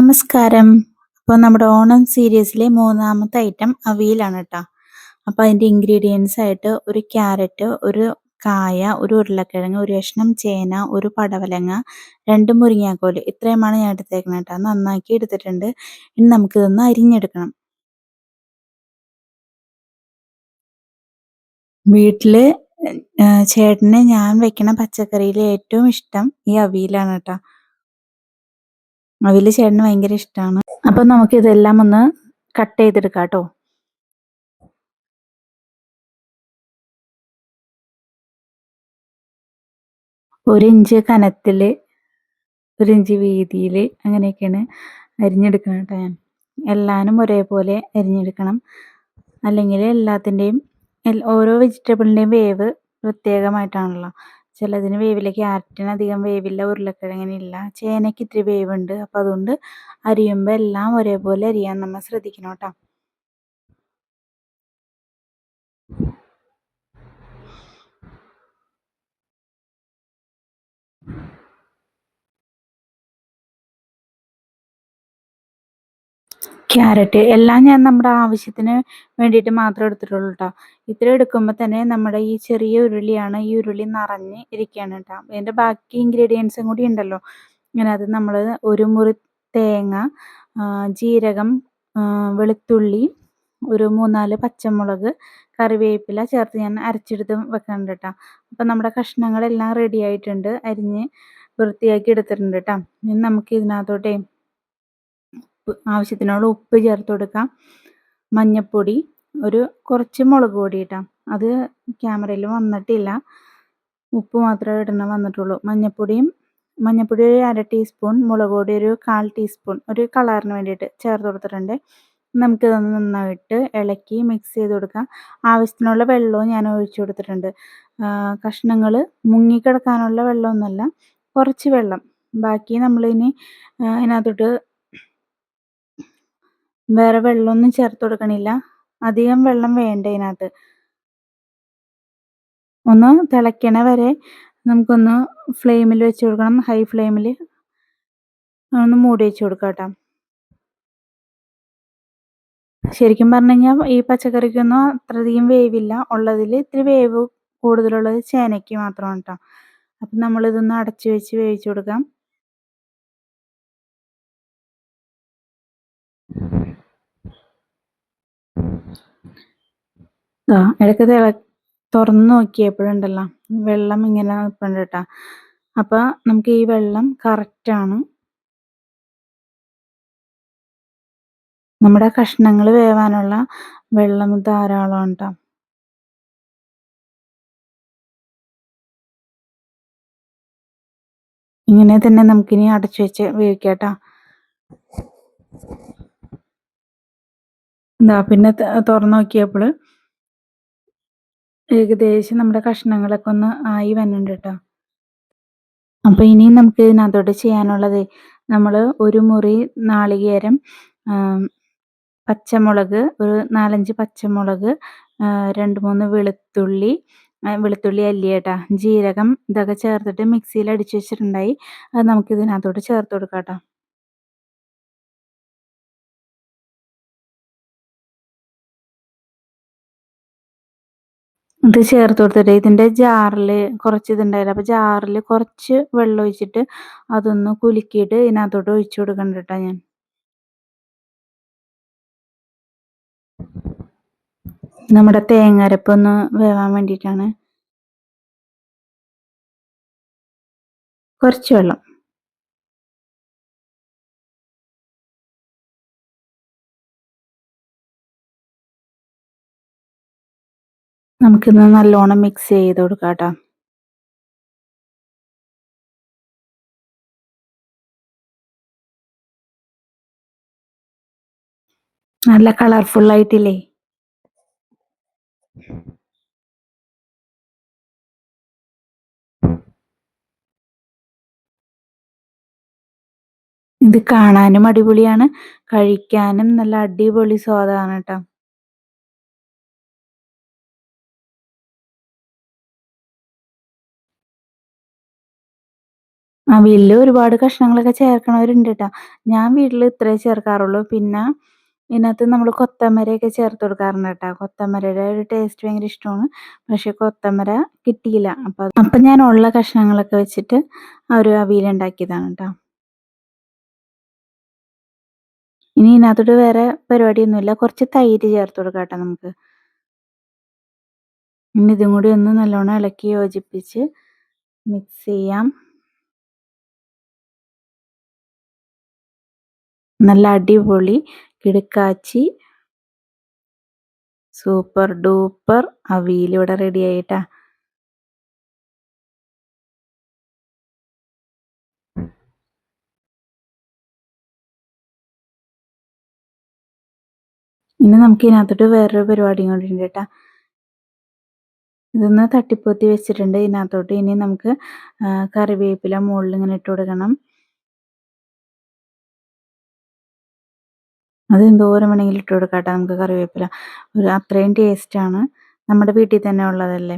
നമസ്കാരം. അപ്പോൾ നമ്മുടെ ഓണം സീരീസിലെ മൂന്നാമത്തെ ഐറ്റം അവിയലാണ് കേട്ടോ. അപ്പോൾ അതിന്റെ ഇൻഗ്രീഡിയൻസ് ആയിട്ട് ഒരു ക്യാരറ്റ്, ഒരു കായ, ഒരു ഉരുളക്കിഴങ്ങ്, ഒരു കഷ്ണം ചേന, ഒരു പടവലങ്ങ, രണ്ട് മുരിങ്ങാക്കോൽ ഇത്രയുമാണ് ഞാൻ എടുത്തേക്കുന്നത് കേട്ടോ. നന്നാക്കി എടുത്തിട്ടുണ്ട്. ഇനി നമുക്കിതൊന്ന് അരിഞ്ഞെടുക്കണം. വീട്ടിൽ ചേട്ടന് ഞാൻ വെക്കുന്ന പച്ചക്കറിയിൽ ഏറ്റവും ഇഷ്ടം ഈ അവിയലാണ് കേട്ടോ. അവിയൽ ചേട്ടന് ഭയങ്കര ഇഷ്ടമാണ് അപ്പം നമുക്ക് ഇതെല്ലാം ഒന്ന് കട്ട് ചെയ്തെടുക്കാം കേട്ടോ. ഒരു ഇഞ്ച് കനത്തിൽ ഒരു ഇഞ്ച് വീതിയിൽ അങ്ങനെയൊക്കെയാണ് അരിഞ്ഞെടുക്കണം കേട്ടോ ഞാൻ. എല്ലാനും ഒരേപോലെ അരിഞ്ഞെടുക്കണം. അല്ലെങ്കിൽ എല്ലാത്തിന്റെയും ഓരോ വെജിറ്റബിളിന്റെയും വേവ് പ്രത്യേകമായിട്ടാണല്ലോ. ചിലതിന് വേവില്ല ക്യാരറ്റിന് അധികം വേവില്ല ഉരുളക്കിഴങ്ങിനില്ല ചേനയ്ക്ക് ഇത്തിരി വേവുണ്ട്. അപ്പോൾ അതുകൊണ്ട് അരിയുമ്പോൾ എല്ലാം ഒരേപോലെ അരിയാൻ നമ്മൾ ശ്രദ്ധിക്കണം കേട്ടോ. ക്യാരറ്റ് എല്ലാം ഞാൻ നമ്മുടെ ആവശ്യത്തിന് വേണ്ടിയിട്ട് മാത്രം എടുത്തിട്ടുള്ളൂ കേട്ടോ ഇത്ര എടുക്കുമ്പോൾ തന്നെ നമ്മുടെ ഈ ചെറിയ ഉരുളിയാണ് ഈ ഉരുളി നിറഞ്ഞ് ഇരിക്കുകയാണ് കേട്ടോ അതിന്റെ ബാക്കി ഇൻഗ്രീഡിയൻസും കൂടി ഉണ്ടല്ലോ. ഇങ്ങനെ അത് നമ്മൾ ഒരു മുറി തേങ്ങ ജീരകം വെളുത്തുള്ളി ഒരു മൂന്നാൽ പച്ചമുളക് കറിവേപ്പില ചേർത്ത് ഞാൻ അരച്ചെടുത്ത് വെക്കുന്നുണ്ട് കേട്ടോ അപ്പം നമ്മുടെ കഷ്ണങ്ങളെല്ലാം റെഡി ആയിട്ടുണ്ട്. അരിഞ്ഞ് വൃത്തിയാക്കി എടുത്തിട്ടുണ്ട് കേട്ടോ ഇനി നമുക്ക് ഇതിനകത്തോട്ടേ ആവശ്യത്തിനുള്ള ഉപ്പ് ചേർത്ത് കൊടുക്കാം. മഞ്ഞപ്പൊടി ഒരു കുറച്ച് മുളക് പൊടി ഇട്ടാം. അത് ക്യാമറയിൽ വന്നിട്ടില്ല. ഉപ്പ് മാത്രമേ ഇടണ വന്നിട്ടുള്ളൂ. മഞ്ഞപ്പൊടിയും മഞ്ഞൾപ്പൊടി ഒരു അര ടീസ്പൂൺ മുളക് പൊടി ഒരു കാൽ ടീസ്പൂൺ ഒരു കളറിന് വേണ്ടിയിട്ട് ചേർത്ത് കൊടുത്തിട്ടുണ്ട്. നമുക്കിതൊന്ന് നന്നായിട്ട് ഇളക്കി മിക്സ് ചെയ്ത് കൊടുക്കാം. ആവശ്യത്തിനുള്ള വെള്ളവും ഞാൻ ഒഴിച്ചു കൊടുത്തിട്ടുണ്ട്. കഷ്ണങ്ങൾ മുങ്ങിക്കിടക്കാനുള്ള വെള്ളമൊന്നുമല്ല കുറച്ച് വെള്ളം. ബാക്കി നമ്മളിനി അതിനകത്തോട്ട് വേറെ വെള്ളമൊന്നും ചേർത്ത് കൊടുക്കണില്ല. അധികം വെള്ളം വേണ്ട ഇതിനകത്ത്. ഒന്ന് തിളയ്ക്കണ വരെ നമുക്കൊന്ന് ഫ്ലെയിമിൽ വെച്ച് കൊടുക്കണം. ഹൈ ഫ്ലെയിമിൽ ഒന്ന് മൂടി വെച്ച് കൊടുക്കാം കേട്ടോ. ശരിക്കും പറഞ്ഞു കഴിഞ്ഞാൽ ഈ പച്ചക്കറിക്കൊന്നും അത്രയധികം വേവില്ല. ഉള്ളതിൽ ഇത്തിരി വേവ് കൂടുതലുള്ളത് ചേനയ്ക്ക് മാത്രമാണ് കേട്ടോ. അപ്പം നമ്മളിതൊന്ന് അടച്ചു വെച്ച് വേവിച്ച് കൊടുക്കാം. ഇടയ്ക്ക് തിള തുറന്ന് നോക്കിയപ്പോഴുണ്ടല്ലോ വെള്ളം ഇങ്ങനെ നിൽപ്പുണ്ട് കേട്ടോ. അപ്പോൾ നമുക്ക് ഈ വെള്ളം കറക്റ്റാണ് നമ്മുടെ കഷ്ണങ്ങൾ വേവാനുള്ള വെള്ളം ധാരാളം കേട്ടോ. ഇങ്ങനെ തന്നെ നമുക്കിനി അടച്ചു വെച്ച് വേവിക്കാം കേട്ടോ. എന്താ പിന്നെ തുറന്നു നോക്കിയപ്പോൾ ഏകദേശം നമ്മുടെ കഷ്ണങ്ങളൊക്കെ ഒന്ന് ആയി വന്നിട്ടുണ്ട് കേട്ടോ അപ്പോൾ ഇനിയും നമുക്ക് ഇതിനകത്തോട്ട് ചെയ്യാനുള്ളത് നമ്മൾ ഒരു മുറി നാളികേരം പച്ചമുളക് ഒരു നാലഞ്ച് പച്ചമുളക് രണ്ട് മൂന്ന് വെളുത്തുള്ളി വെളുത്തുള്ളി അല്ലിയേട്ടാ ജീരകം ഇതൊക്കെ ചേർത്തിട്ട് മിക്സിയിൽ അടിച്ചു വെച്ചിട്ടുണ്ടായി. അത് നമുക്ക് ഇതിനകത്തോട്ട് ചേർത്ത് കൊടുക്കാം കേട്ടോ ഇത് ചേർത്ത് കൊടുത്തിട്ട് ഇതിന്റെ ജാറിൽ കുറച്ച് ഇതുണ്ടായില്ല. അപ്പോൾ ജാറിൽ കുറച്ച് വെള്ളം ഒഴിച്ചിട്ട് അതൊന്ന് കുലുക്കിയിട്ട് ഇതിനകത്തോട്ട് ഒഴിച്ചു കൊടുക്കണ്ട കേട്ടോ ഞാൻ. നമ്മുടെ തേങ്ങ അരപ്പൊന്ന് വേവാൻ വേണ്ടിയിട്ടാണ്. കുറച്ച് വെള്ളം. നമുക്കിന്ന് നല്ലോണം മിക്സ് ചെയ്ത് കൊടുക്കാം കേട്ടോ. നല്ല കളർഫുൾ ആയിട്ടില്ലേ? ഇത് കാണാനും അടിപൊളിയാണ്. കഴിക്കാനും നല്ല അടിപൊളി സ്വാദാണ് കേട്ടോ. അവിയലിൽ ഒരുപാട് കഷ്ണങ്ങളൊക്കെ ചേർക്കണവരുണ്ട് കേട്ടോ ഞാൻ വീട്ടിൽ ഇത്രേ ചേർക്കാറുള്ളൂ. പിന്നെ ഇതിനകത്ത് നമ്മൾ കൊത്തമരയൊക്കെ ചേർത്ത് കൊടുക്കാറുണ്ട് കേട്ടോ കൊത്തമരയുടെ ഒരു ടേസ്റ്റ് ഭയങ്കര ഇഷ്ടമാണ്. പക്ഷെ കൊത്തമര കിട്ടിയില്ല. അപ്പം അപ്പം ഞാൻ ഉള്ള കഷ്ണങ്ങളൊക്കെ വെച്ചിട്ട് ആ ഒരു അവിയൽ ഉണ്ടാക്കിയതാണ് കേട്ടോ ഇനി ഇതിനകത്തോട്ട് വേറെ പരിപാടിയൊന്നുമില്ല. കുറച്ച് തൈര് ചേർത്ത് കൊടുക്കാം കേട്ടോ നമുക്ക്. ഇനി ഇതും കൂടി ഒന്ന് നല്ലോണം ഇളക്കി യോജിപ്പിച്ച് മിക്സ് ചെയ്യാം. നല്ല അടിപൊളി കിടുക്കാച്ചി. സൂപ്പർ ഡൂപ്പർ അവിയൽ ഇവിടെ റെഡി ആയിട്ടാ. ഇനി നമുക്ക് ഇതിനകത്തോട്ട് വേറൊരു പരിപാടിയും കൂടി ഉണ്ട് കേട്ടോ. ഇതൊന്ന് തട്ടിപ്പൊത്തി വെച്ചിട്ടുണ്ട്. ഇതിനകത്തോട്ട് ഇനി നമുക്ക് കറിവേപ്പില മുകളിൽ ഇങ്ങനെ ഇട്ട് കൊടുക്കണം. അത് എന്തോരം വേണമെങ്കിലും ഇട്ട് കൊടുക്കാം കേട്ടോ നമുക്ക് കറിവേപ്പില. ഒരു അത്രയും ടേസ്റ്റാണ് നമ്മുടെ വീട്ടിൽ തന്നെ ഉള്ളതല്ലേ?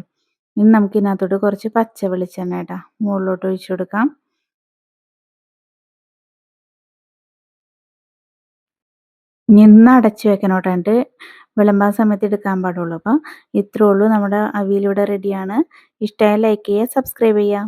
ഇനി നമുക്ക് ഇതിനകത്തോട്ട് കുറച്ച് പച്ച വെളിച്ചെണ്ണ കേട്ടോ മുകളിലോട്ട് ഒഴിച്ചു കൊടുക്കാം. ഇനി ഇന്ന് അടച്ചു വെക്കണം വിളമ്പാൻ സമയത്ത് എടുക്കാൻ പാടുള്ളൂ. അപ്പം ഇത്രേ ഉള്ളൂ. നമ്മുടെ അവിയിലൂടെ റെഡിയാണ് ഇഷ്ടമായ ലൈക്ക് ചെയ്യുക സബ്സ്ക്രൈബ് ചെയ്യുക.